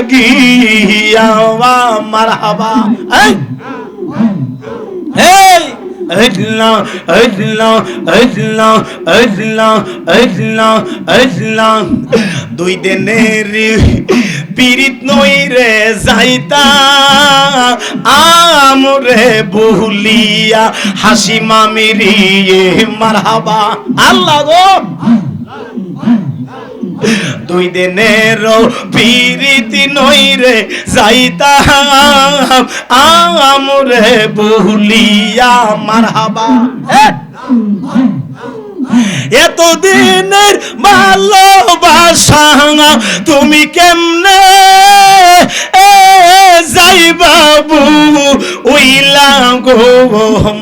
লাগিয়া মারহাবা। এই! আল্লাহ আল্লাহ আল্লাহ দুই দিনের পীড়িত নই রে যাইতা, আমরে বহুলিয়া হাসি মামিরি মারহাবা। আল্লাহ গো! দুই দিনের পীরিতি নই রে যাইতাম আমরে বহুলিয়া মারহাবা। এতদিনের ভালোবাসা, তুমি কেমনে যাই বাবু উইলা গো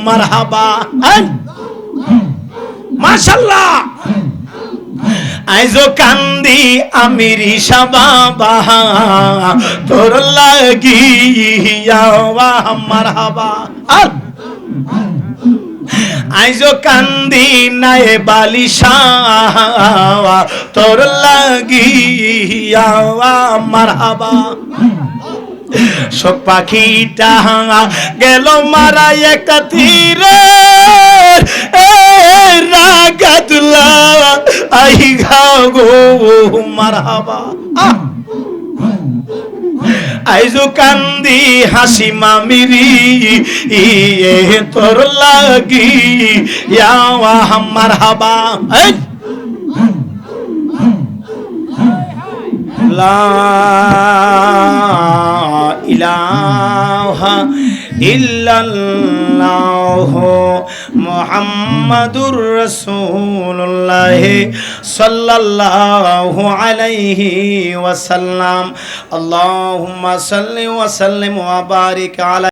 মারহাবা। মাশাল্লাহ! আইজো কান্দি আমি রিসা বাবা তোর লাগিয়া মারহাবা আল আইজো কান্দি নাই বালিশা। তোর লাগিয়া মারহাবা সব পাখিটা গেল মারা একটা তীরে। আই ঘাও গো, মারহাবা। আইজু কান্দি হাসি মামিরি ইয়ে তোর লাগি, ইয়াওয়া হাম্মার হাবা এই! লা ইলাহা ইল্লাল্লাহ মুহাম্মাদুর রাসূলুল্লাহ সাল্লাল্লাহু আলাইহি ওয়াসাল্লাম আল্লাহুম্মা সাল্লি ওয়া সাল্লিম ওয়া বারিক আলা